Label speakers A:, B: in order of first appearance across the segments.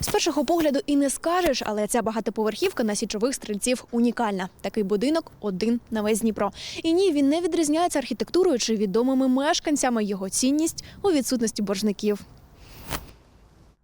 A: З першого погляду і не скажеш, але ця багатоповерхівка на січових стрільців унікальна. Такий будинок один на весь Дніпро. І ні, він не відрізняється архітектурою чи відомими мешканцями. Його цінність у відсутності боржників.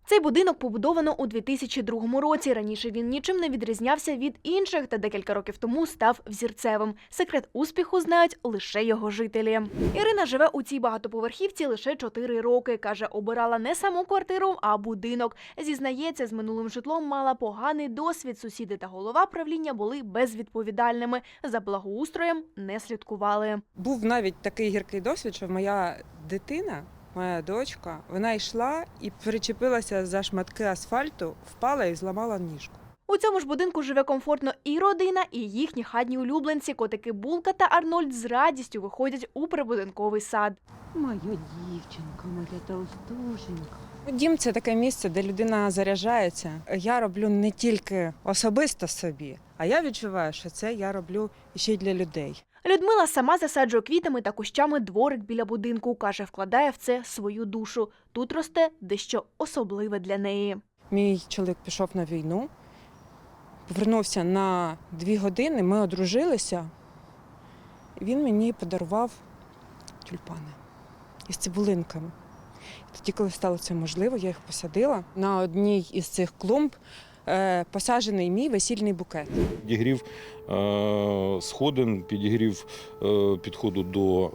A: Цей будинок побудовано у 2002 році. Раніше він нічим не відрізнявся від інших та декілька років тому став взірцевим. Секрет успіху знають лише його жителі. Ірина живе у цій багатоповерхівці лише 4 роки. каже, обирала не саму квартиру, а будинок. Зізнається, з минулим житлом мала поганий досвід. Сусіди та голова правління були безвідповідальними. За благоустроєм не слідкували.
B: Був навіть такий гіркий досвід, що моя дитина, моя дочка, вона йшла і перечепилася за шматки асфальту, впала і зламала ніжку.
A: У цьому ж будинку живе комфортно і родина, і їхні хатні улюбленці. Котики Булка та Арнольд з радістю виходять у прибудинковий сад.
C: Моя дівчинка, моя толстушенька.
B: Дім це таке місце, де людина заряджається. Я роблю не тільки особисто собі, а я відчуваю, що це я роблю ще й для людей.
A: Людмила сама засаджує квітами та кущами дворик біля будинку. каже, вкладає в це свою душу. Тут росте дещо особливе для неї.
B: Мій чоловік пішов на війну, повернувся на дві години, ми одружилися. І він мені подарував тюльпани із цибулинками. Тоді, коли стало це можливо, я їх посадила. На одній із цих клумб посаджений мій весільний букет.
D: Підігрів е, сходин, підігрів е, підходу до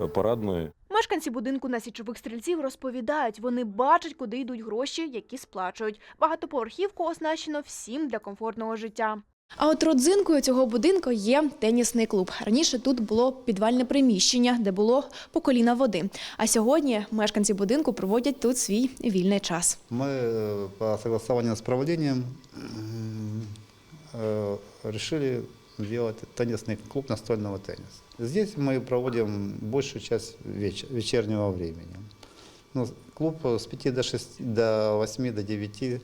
D: е, парадної.
A: Мешканці будинку на січових стрільців розповідають, вони бачать, куди йдуть гроші, які сплачують. Багатоповерхівку оснащено всім для комфортного життя. А от родзинкою цього будинку є тенісний клуб. Раніше тут було підвальне приміщення, де було по коліна води. А сьогодні мешканці будинку проводять тут свій вільний час.
E: Мы э, по согласованию с правлением м, э, решили делать теннисный клуб настольного тенниса. Здесь мы проводим большую часть веч- вечернего времени. Ну, клуб с 5 до 6, до 8, до 9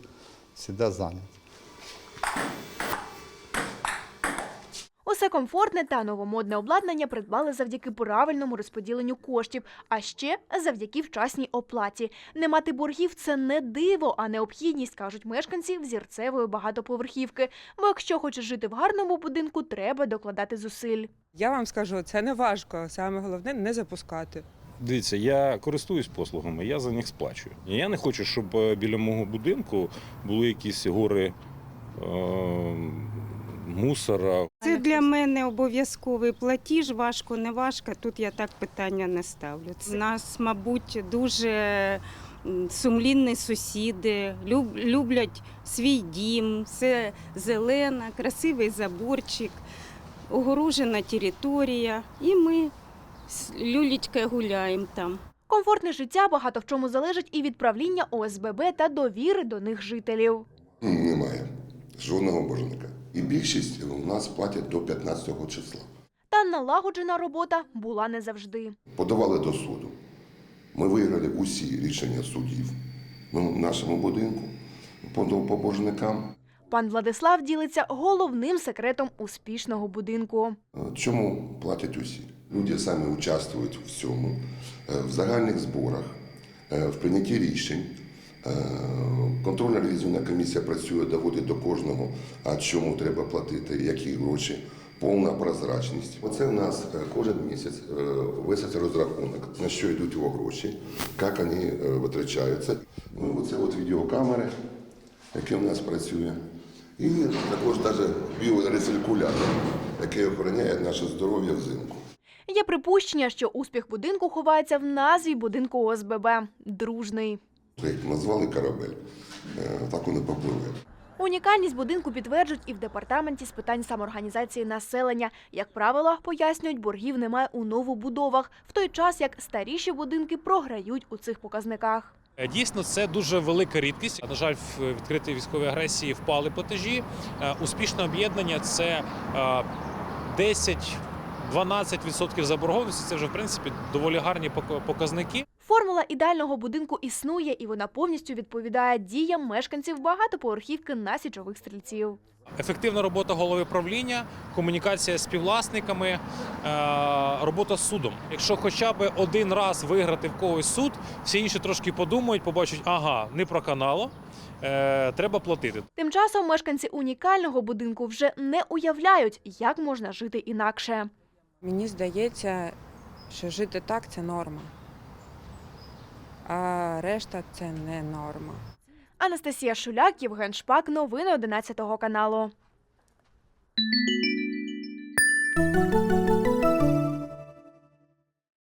E: всегда занят.
A: Усе комфортне та новомодне обладнання придбали завдяки правильному розподіленню коштів, а ще завдяки вчасній оплаті. Не мати боргів це не диво, а необхідність, кажуть мешканці взірцевої багатоповерхівки. Бо якщо хочеш жити в гарному будинку, треба докладати зусиль.
B: Я вам скажу, це не важко. Саме головне не запускати.
D: Дивіться, я користуюсь послугами, я за них сплачую. Я не хочу, щоб е, біля мого будинку були якісь гори е, мусора.
C: Це для мене обов'язковий платіж, важко, не важко. Тут я так питання не ставлю. У нас, мабуть, дуже сумлінні сусіди, люб- люблять свій дім, все зелена, красивий заборчик, огорожена територія. І ми з люлічкою гуляємо там.
A: Комфортне життя багато в чому залежить і від правління ОСББ та довіри до них жителів.
F: Немає жодного боржника. І більшість у нас платять до 15 числа.
A: Та налагоджена робота була не завжди.
F: Подавали до суду. Ми виграли усі рішення судів в нашому будинку по, боржникам.
A: Пан Владислав ділиться головним секретом успішного будинку.
F: Е, Чому платять усі? Люди самі участвують в цьому, е, в загальних зборах, е, в прийнятті рішень. Е, Контрольна ревізійна комісія працює, доводить до кожного, а чому треба платити, які гроші. Повна прозрачність. Оце в нас е, кожен місяць е, висить розрахунок, на що йдуть його гроші, як вони витрачаються. Ну, Оце от відеокамери, яке в нас працює. І також навіть біорециркулятор, який охороняє наше здоров'я взимку.
A: Є припущення, що успіх будинку ховається в назві будинку ОСББ дружний.
F: Як назвали корабель, е, так вони попливе.
A: Унікальність будинку підтверджують і в департаменті з питань самоорганізації населення. Як правило, пояснюють, боргів немає у новобудовах, в той час як старіші будинки програють у цих показниках.
G: Е, Дійсно, це дуже велика рідкість. На жаль, в відкритій військовій агресії впали платежі. Е, Успішне об'єднання це е, 10 12% заборгованості це вже в принципі доволі гарні пок- показники.
A: Формула ідеального будинку існує, і вона повністю відповідає діям мешканців багатоповерхівки на січових стрільців.
G: Ефективна робота голови правління, комунікація з співвласниками, е, робота з судом. Якщо хоча б один раз виграти в когось суд, всі інші трошки подумають, побачать, ага, не проканало, е, треба платити.
A: Тим часом мешканці унікального будинку вже не уявляють, як можна жити інакше.
B: Мені здається, що жити так це норма. А решта це не норма.
A: Анастасія Шуляк, Євген Шпак. Новини 11 каналу.